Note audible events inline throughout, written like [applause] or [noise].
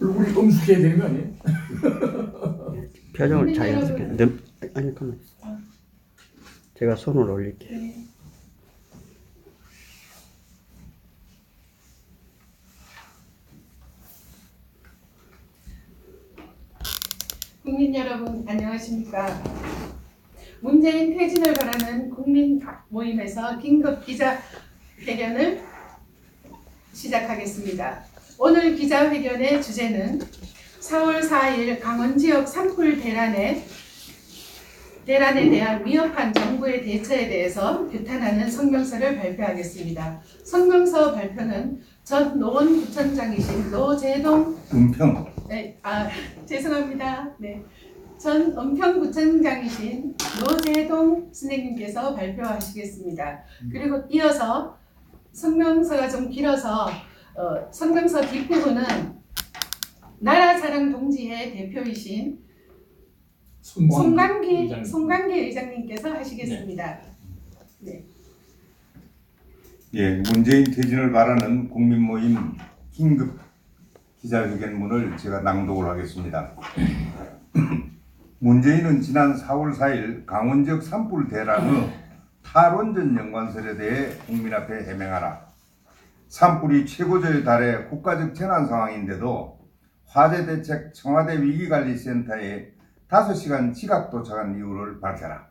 얼굴이 엄숙해야 되는 거 아니에요? [laughs] 표정을 네, 자연스럽게 여러분. 늘 아니 잠깐만 제가 손을 올릴게 네. 국민 여러분 안녕하십니까? 문재인 퇴진을 바라는 국민 모임에서 긴급 기자 회견을 시작하겠습니다. 오늘 기자회견의 주제는 4월 4일 강원 지역 산불 대란에 대란에 대한 위협한 정부의 대처에 대해서 규탄하는 성명서를 발표하겠습니다. 성명서 발표는 전 노원구청장이신 노재동 은평 네, 아 죄송합니다. 네, 전 은평구청장이신 노재동 선생님께서 발표하시겠습니다. 그리고 이어서 성명서가 좀 길어서 어, 성명서 뒷부분은 나라 사랑 동지회 대표이신 송강기 의장님. 송강기 의장님께서 하시겠습니다. 예 문재인 퇴진을 바라는 국민 모임 긴급 기자회견문을 제가 낭독을 하겠습니다. [clears throat] 문재인은 지난 4월 4일 강원 지역 산불 대란의 탈원전 연관설에 대해 국민 앞에 해명하라. 산불이 최고조에 달해 국가적 재난 상황인데도 화재 대책 청와대 위기관리센터에 5시간 지각 도착한 이유를 밝혀라.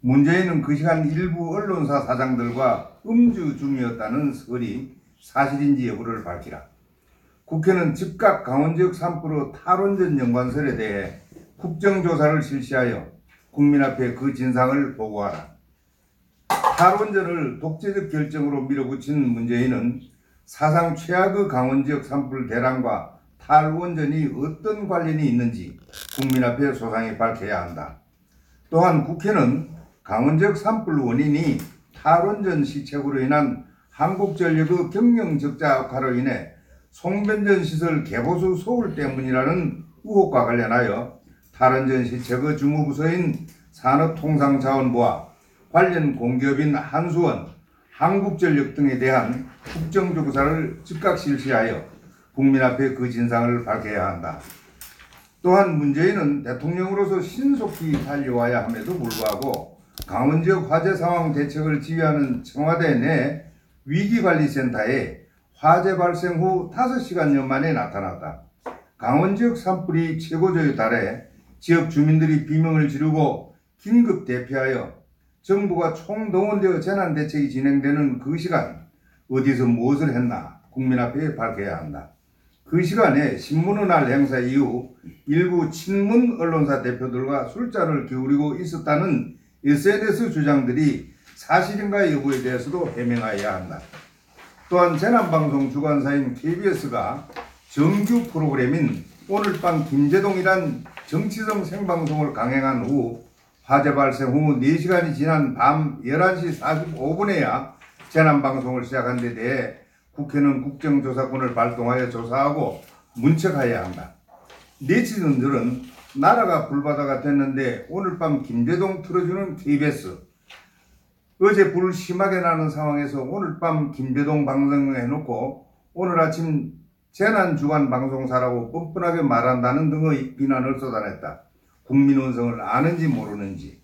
문재인은 그 시간 일부 언론사 사장들과 음주 중이었다는 설이 사실인지 여부를 밝히라. 국회는 즉각 강원 지역 산불의 탈원전 연관설에 대해 국정조사를 실시하여 국민 앞에 그 진상을 보고하라. 탈원전을 독재적 결정으로 밀어붙인 문재인은 사상 최악의 강원 지역 산불 대란과 탈원전이 어떤 관련이 있는지 국민 앞에 소상히 밝혀야 한다. 또한 국회는 강원 지역 산불 원인이 탈원전 시책으로 인한 한국전력의 경영 적자 악화로 인해 송변전 시설 개보수 소홀 때문이라는 의혹과 관련하여 탈원전 시책의 주무부서인 산업통상자원부와 관련 공기업인 한수원, 한국전력 등에 대한 국정조사를 즉각 실시하여 국민 앞에 그 진상을 밝혀야 한다. 또한 문재인은 대통령으로서 신속히 달려와야 함에도 불구하고 강원 지역 화재 상황 대책을 지휘하는 청와대 내 위기관리센터에 화재 발생 후 5시간여 만에 나타났다. 강원 지역 산불이 최고조에 달해 지역 주민들이 비명을 지르고 긴급 대피하여 정부가 총동원되어 재난 대책이 진행되는 그 시간 어디서 무엇을 했나 국민 앞에 밝혀야 한다. 그 시간에 신문의 날 행사 이후 일부 친문 언론사 대표들과 술자를 기울이고 있었다는 SNS 주장들이 사실인가 여부에 대해서도 해명해야 한다. 또한 재난방송 주관사인 KBS가 정규 프로그램인 오늘 밤 김재동이란 정치성 생방송을 강행한 후 화재 발생 후 4시간이 지난 밤 11시 45분에야 재난방송을 시작한 데 대해 국회는 국정조사권을 발동하여 조사하고 문책해야 한다. 네티즌들은 나라가 불바다가 됐는데 오늘 밤 김대동 틀어주는 KBS 어제 불 심하게 나는 상황에서 오늘 밤 김대동 방송을 해놓고 오늘 아침 재난주간 방송사라고 뻔뻔하게 말한다는 등의 비난을 쏟아냈다. 국민원성을 아는지 모르는지.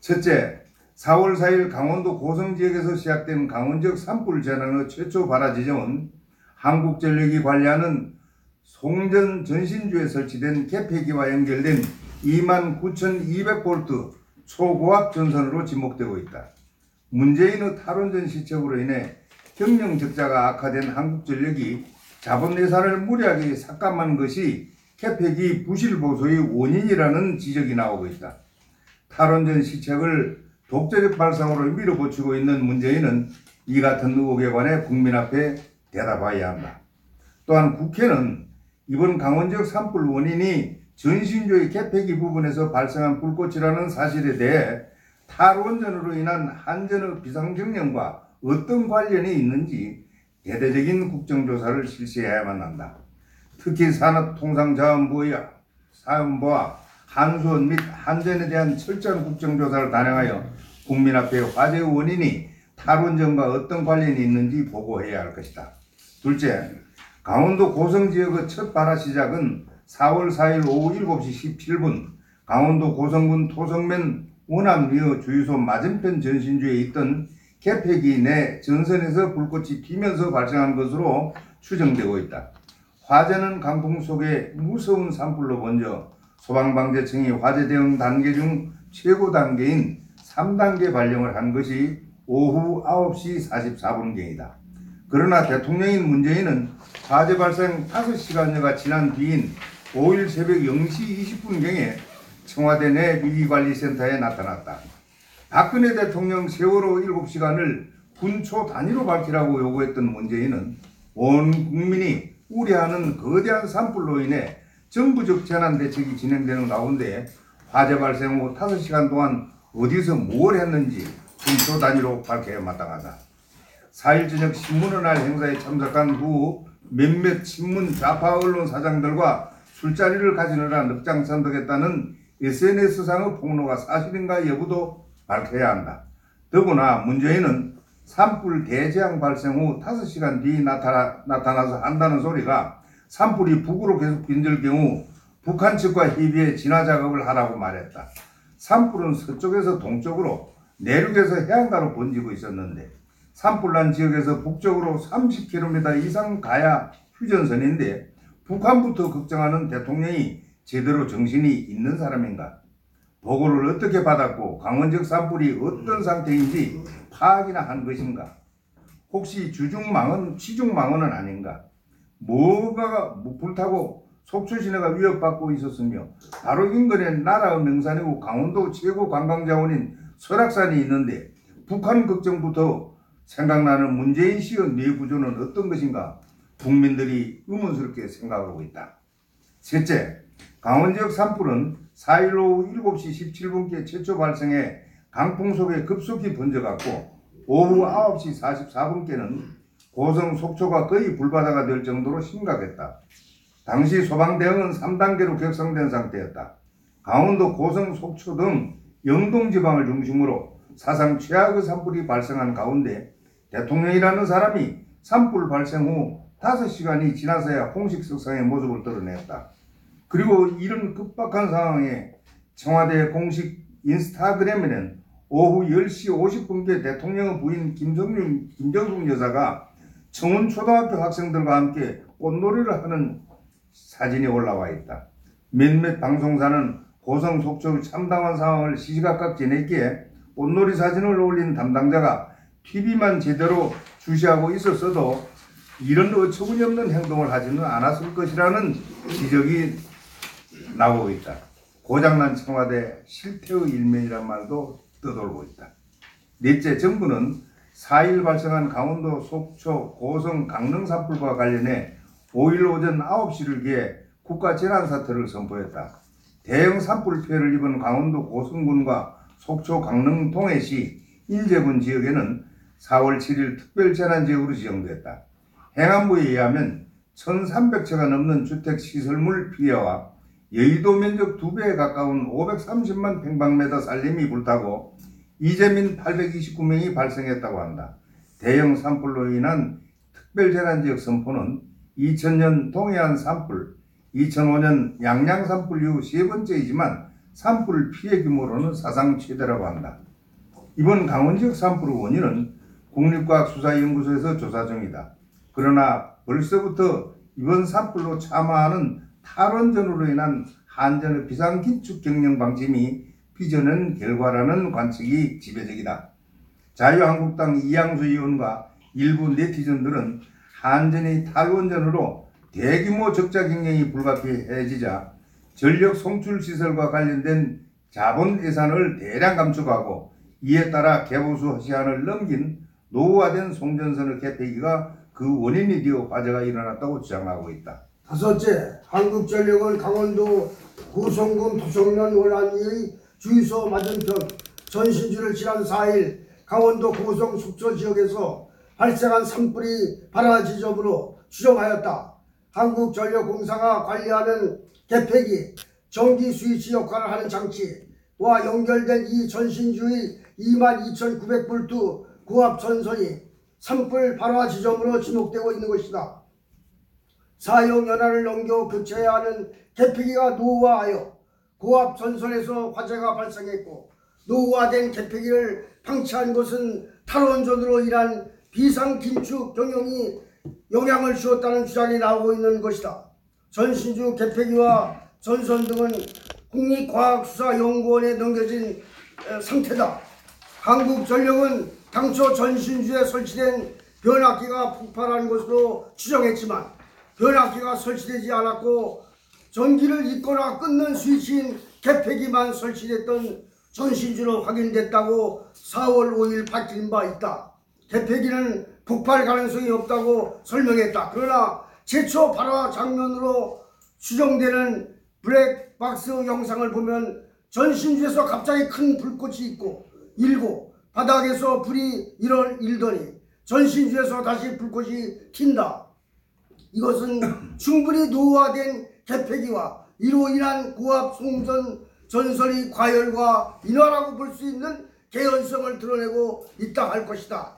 첫째, 4월 4일 강원도 고성 지역에서 시작된 강원 지역 산불 재난의 최초 발화 지점은 한국전력이 관리하는 송전 전신주에 설치된 개폐기와 연결된 29,200V 초고압 전선으로 지목되고 있다. 문재인의 탈원전 시책으로 인해 경영 적자가 악화된 한국전력이 자본 예산을 무리하게 삭감한 것이 개폐기 부실 보수의 원인이라는 지적이 나오고 있다. 탈원전 시책을 독재적 발상으로 밀어붙이고 있는 문재인은 이 같은 의혹에 관해 국민 앞에 대답해야 한다. 또한 국회는 이번 강원 지역 산불 원인이 전신조의 개폐기 부분에서 발생한 불꽃이라는 사실에 대해 탈원전으로 인한 한전의 비상정령과 어떤 관련이 있는지 대대적인 국정조사를 실시해야만 한다. 특히 산업통상자원부의 사원부와 한수원 및 한전에 대한 철저한 국정조사를 단행하여 국민 앞에 화재 원인이 탈원전과 어떤 관련이 있는지 보고해야 할 것이다. 둘째, 강원도 고성 지역의 첫 발화 시작은 4월 4일 오후 7시 17분 강원도 고성군 토성면 원암리어 주유소 맞은편 전신주에 있던 개폐기 내 전선에서 불꽃이 튀면서 발생한 것으로 추정되고 있다. 화재는 강풍 속에 무서운 산불로 번져 소방방재청이 화재 대응 단계 중 최고 단계인 3단계 발령을 한 것이 오후 9시 44분경이다. 그러나 대통령인 문재인은 화재 발생 5시간여가 지난 뒤인 5일 새벽 0시 20분경에 청와대 내 위기관리센터에 나타났다. 박근혜 대통령 세월호 7시간을 분초 단위로 밝히라고 요구했던 문재인은 온 국민이 우려하는 거대한 산불로 인해 정부적 재난 대책이 진행되는 가운데 화재 발생 후 5시간 동안 어디서 뭘 했는지 분초 단위로 밝혀야 마땅하다. 4일 저녁 신문의 날 행사에 참석한 후 몇몇 신문 좌파 언론 사장들과 술자리를 가지느라 늑장선덕했다는 SNS상의 폭로가 사실인가 여부도 밝혀야 한다. 더구나 문재인은 산불 대재앙 발생 후 5시간 뒤 나타나, 나타나서 한다는 소리가 산불이 북으로 계속 빈들 경우 북한 측과 협의해 진화 작업을 하라고 말했다. 산불은 서쪽에서 동쪽으로 내륙에서 해안가로 번지고 있었는데 산불난 지역에서 북쪽으로 30km 이상 가야 휴전선인데 북한부터 걱정하는 대통령이 제대로 정신이 있는 사람인가? 보고를 어떻게 받았고 강원적 산불이 어떤 상태인지 파악이나 한 것인가? 혹시 주중망은 취중망언은 아닌가? 뭐가 불타고 속초 시내가 위협받고 있었으며 바로 인근에 나라의 명산이고 강원도 최고 관광자원인 설악산이 있는데 북한 걱정부터 생각나는 문재인 씨의 뇌 구조는 어떤 것인가 국민들이 의문스럽게 생각하고 있다. 셋째, 강원 지역 산불은 4일 오후 7시 17분께 최초 발생해 강풍 속에 급속히 번져갔고 오후 9시 44분께는 고성 속초가 거의 불바다가 될 정도로 심각했다. 당시 소방 대응은 3단계로 격상된 상태였다. 강원도 고성 속초 등 영동 지방을 중심으로 사상 최악의 산불이 발생한 가운데 대통령이라는 사람이 산불 발생 후 5시간이 지나서야 공식 석상의 모습을 드러냈다. 그리고 이런 급박한 상황에 청와대 공식 인스타그램에는 오후 10시 50분께 대통령의 부인 김정윤, 김정숙 여사가 청운 초등학교 학생들과 함께 꽃놀이를 하는 사진이 올라와 있다. 몇몇 방송사는 고성 속초의 참담한 상황을 시시각각 전했기에 꽃놀이 사진을 올린 담당자가 TV만 제대로 주시하고 있었어도 이런 어처구니 없는 행동을 하지는 않았을 것이라는 지적이 나오고 있다. 고장난 청와대 실태의 일면이란 말도 떠돌고 있다. 넷째, 정부는 4일 발생한 강원도 속초, 고성, 강릉 산불과 관련해 5일 오전 9시를 기해 국가 재난 사태를 선포했다. 대형 산불 피해를 입은 강원도 고성군과 속초, 강릉, 동해시, 인제군 지역에는 4월 7일 특별 재난 지역으로 지정됐다. 행안부에 의하면 1,300채가 넘는 주택 시설물 피해와 여의도 면적 2배에 가까운 530만 평방미터 산림이 불타고 이재민 829명이 발생했다고 한다. 대형 산불로 인한 특별재난지역 선포는 2000년 동해안 산불, 2005년 양양 산불 이후 세 번째이지만 산불 피해 규모로는 사상 최대라고 한다. 이번 강원 지역 산불의 원인은 국립과학수사연구소에서 조사 중이다. 그러나 벌써부터 이번 산불로 참화하는 탈원전으로 인한 한전의 비상기축 경영 방침이 빚어낸 결과라는 관측이 지배적이다. 자유한국당 이양수 의원과 일부 네티즌들은 한전이 탈원전으로 대규모 적자 경영이 불가피해지자 전력 송출 시설과 관련된 자본 예산을 대량 감축하고 이에 따라 개보수 시한을 넘긴 노후화된 송전선의 개폐기가 그 원인이 되어 화재가 일어났다고 주장하고 있다. 다섯째, 한국전력은 강원도 고성군 도성면 원안리의 주유소 맞은편 전신주를 지난 4일 강원도 고성 속초 지역에서 발생한 산불이 발화 지점으로 추정하였다. 한국전력공사가 관리하는 개폐기, 전기 스위치 역할을 하는 장치와 연결된 이 전신주의 22,900볼트 고압 전선이 산불 발화 지점으로 지목되고 있는 것이다. 사용 연한을 넘겨 교체해야 하는 개폐기가 노후화하여 고압 전선에서 화재가 발생했고 노후화된 개폐기를 방치한 것은 탈원전으로 인한 비상 긴축 경영이 영향을 주었다는 주장이 나오고 있는 것이다. 전신주 개폐기와 전선 등은 국립과학수사연구원에 넘겨진 어, 상태다. 한국전력은 당초 전신주에 설치된 변압기가 폭발한 것으로 추정했지만 변압기가 설치되지 않았고 전기를 잇거나 끊는 스위치인 개폐기만 설치됐던 전신주로 확인됐다고 4월 5일 밝힌 바 있다. 개폐기는 폭발 가능성이 없다고 설명했다. 그러나 최초 발화 장면으로 추정되는 블랙박스 영상을 보면 전신주에서 갑자기 큰 불꽃이 있고 일고 바닥에서 불이 일어 일더니 전신주에서 다시 불꽃이 튄다. 이것은 충분히 노후화된 개폐기와 이로 인한 고압 송전 전설이 과열과 인화라고 볼 수 있는 개연성을 드러내고 있다 할 것이다.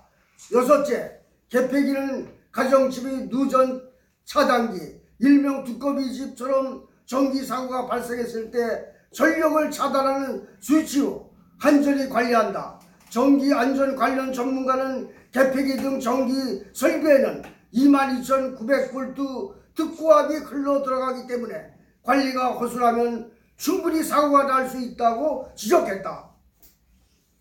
여섯째, 개폐기는 가정집의 누전 차단기, 일명 두꺼비 집처럼 전기 사고가 발생했을 때 전력을 차단하는 스위치로 한전이 관리한다. 전기 안전 관련 전문가는 개폐기 등 전기 설비에는 22,900V 특고압이 흘러 들어가기 때문에 관리가 허술하면 충분히 사고가 날 수 있다고 지적했다.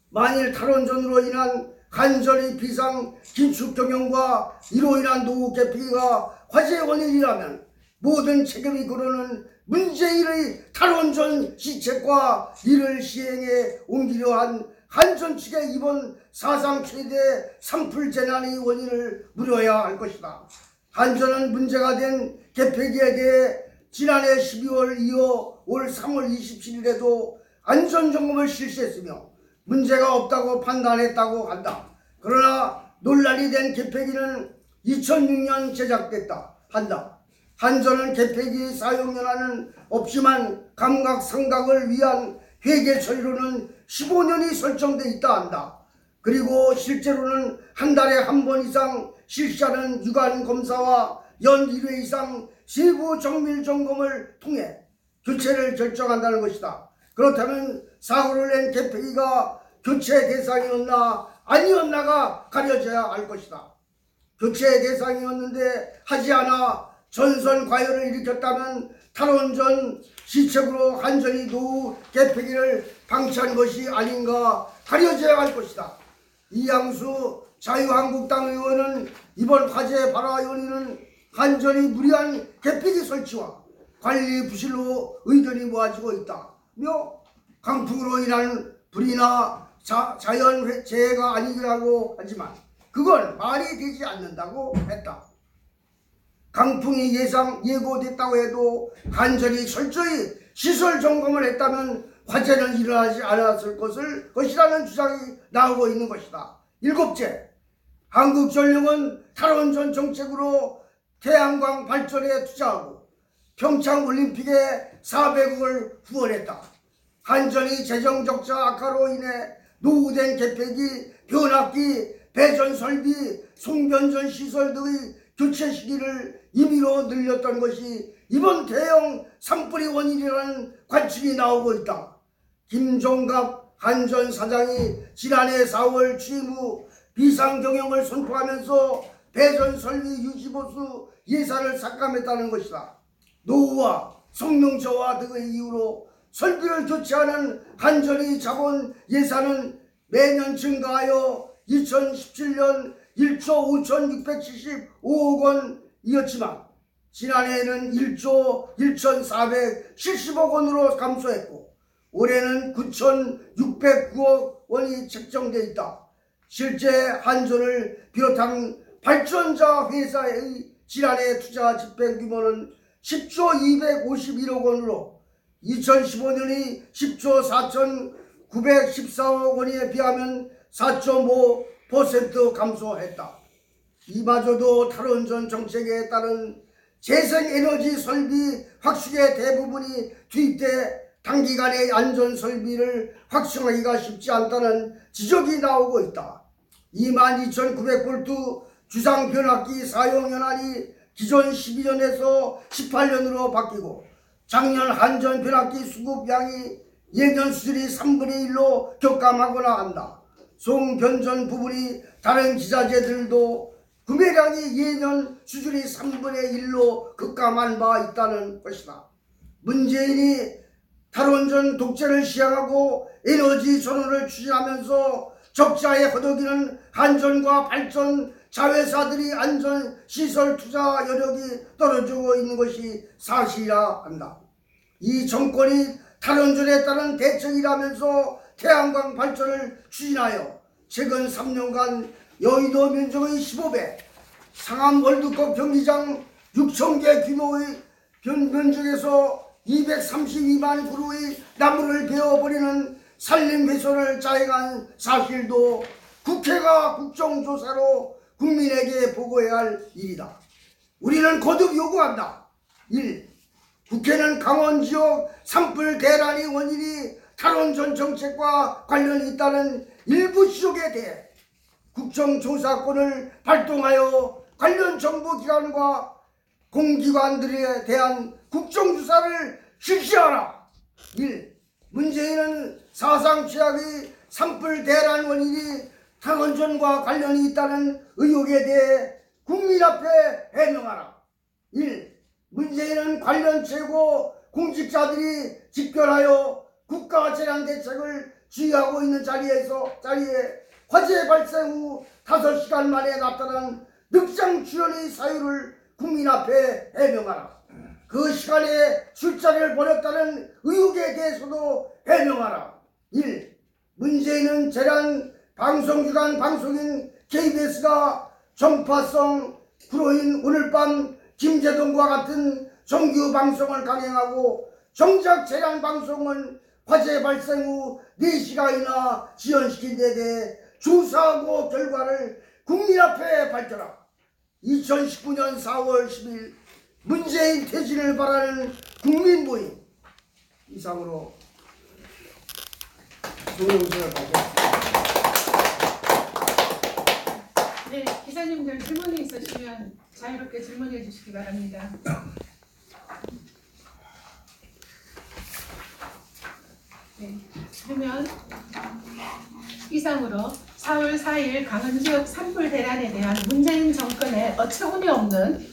만일 탈원전으로 인한 간절히 비상 긴축 경영과 이로 인한 노후 개폐기가 화재 원인이라면 모든 책임이 그러는 문재인의 탈원전 시책과 이를 시행에 옮기려 한 한전 측의 이번 사상 최대 산불 재난의 원인을 물어야 할 것이다. 한전은 문제가 된 개폐기에 대해 지난해 12월 이어 올 3월 27일에도 안전점검을 실시했으며 문제가 없다고 판단했다고 한다. 그러나 논란이 된 개폐기는 2006년 제작됐다 한다. 한전은 개폐기 사용 연한은 없지만 감각 상각을 위한 회계 처리로는 15년이 설정돼 있다 한다. 그리고 실제로는 한 달에 한 번 이상 실시하는 유관 검사와 연 1회 이상 세부 정밀 점검을 통해 교체를 결정한다는 것이다. 그렇다면 사고를 낸 개폐기가 교체 대상이었나 아니었나가 가려져야 할 것이다. 교체 대상이었는데 하지 않아 전선 과열을 일으켰다면 탈원전 시책으로 한전이 노후 개폐기를 방치한 것이 아닌가 가려져야 할 것이다. 이양수 자유한국당 의원은 이번 화재 발화 요인은 한전이 무리한 개폐기 설치와 관리 부실로 의견이 모아지고 있다며 강풍으로 인한 불이나 자, 자연 재해가 아니라고 하지만 그건 말이 되지 않는다고 했다. 강풍이 예상 예고됐다고 해도 간절히 철저히 시설 점검을 했다면 화재는 일어나지 않았을 것을 것이라는 주장이 나오고 있는 것이다. 일곱째, 한국전력은 탈원전 정책으로 태양광 발전에 투자하고 평창 올림픽에 400억을 후원했다. 한전이 재정 적자 악화로 인해 노후된 개폐기, 변압기, 배전 설비, 송변전 시설 등의 교체 시기를 임의로 늘렸던 것이 이번 대형 산불의 원인이라는 관측이 나오고 있다. 김종갑 한전 사장이 지난해 4월 취임 후 비상경영을 선포하면서 배전 설비 유지보수 예산을 삭감했다는 것이다. 노후와 성능 저하 등의 이유로 설비를 교체하는 한전의 자본 예산은 매년 증가하여 2017년 1조 5,675억 원 이었지만 지난해에는 1조 1,470억 원으로 감소했고 올해는 9,609억 원이 책정돼 있다. 실제 한전을 비롯한 발전자 회사의 지난해 투자 집행 규모는 10조 251억 원으로 2015년이 10조 4,914억 원에 비하면 4.5% 감소했다. 이마저도 탈원전 정책에 따른 재생에너지 설비 확충의 대부분이 투입돼 단기간에 안전 설비를 확충하기가 쉽지 않다는 지적이 나오고 있다. 22,900볼트 주상 변압기 사용 연한이 기존 12년에서 18년으로 바뀌고 작년 한전 변압기 수급량이 예년 수준이 3분의 1로 격감하거나 한다. 송 변전 부분이 다른 기자재들도 구매량이 예년 수준이 3분의 1로 급감한 바 있다는 것이다. 문재인이 탈원전 독재를 시행하고 에너지 전환을 추진하면서 적자에 허덕이는 한전과 발전 자회사들이 안전 시설 투자 여력이 떨어지고 있는 것이 사실이라 한다. 이 정권이 탈원전에 따른 대책이라면서 태양광 발전을 추진하여 최근 3년간 여의도 면적의 15배, 상암 월드컵 경기장 6,000개 규모의 변- 면적에서 232만 그루의 나무를 베어버리는 산림훼손을 자행한 사실도 국회가 국정조사로 국민에게 보고해야 할 일이다. 우리는 거듭 요구한다. 1. 국회는 강원 지역 산불 대란의 원인이 탈원전 정책과 관련이 있다는 일부 지적에 대해 국정조사권을 발동하여 관련 정보기관과 공기관들에 대한 국정조사를 실시하라. 1. 문재인은 사상 최악의 산불 대란 원인이 탈원전과 관련이 있다는 의혹에 대해 국민 앞에 해명하라. 1. 문재인은 관련 최고 공직자들이 집결하여 국가 재난 대책을 주의하고 있는 자리에서 자리에 화재 발생 후 5시간 만에 나타난 늑장 출현의 사유를 국민 앞에 해명하라. 그 시간에 술자리를 벌였다는 의혹에 대해서도 해명하라. 1. 문재인은 재난 방송기관 방송인 KBS가 전파성 프로인 오늘 밤 김재동과 같은 정규 방송을 강행하고 정작 재난 방송은 화재 발생 후 4시간이나 지연시킨 데 대해 조사하고 결과를 국민 앞에 밝혀라. 2019년 4월 10일 문재인 퇴진을 바라는 국민 모임 이상으로 동영상을 발표했습니다. 네, 기자님들 질문이 있으시면 자유롭게 질문해 주시기 바랍니다. [coughs] 네, 그러면 이상으로 4월 4일 강원 지역 산불 대란에 대한 문재인 정권의 어처구니 없는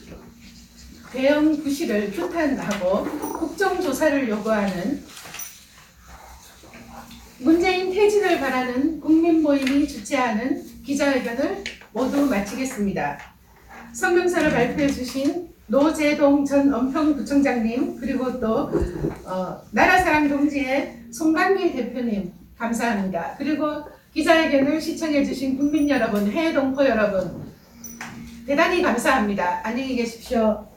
대형 부실을 규탄하고 국정조사를 요구하는 문재인 퇴진을 바라는 국민 모임이 주최하는 기자회견을 모두 마치겠습니다. 성명서를 발표해 주신 노재동 전 은평구청장님 그리고 또 어, 나라사랑 동지의 송강길 대표님 감사합니다. 그리고 기자회견을 시청해 주신 국민 여러분, 해외 동포 여러분 대단히 감사합니다. 안녕히 계십시오.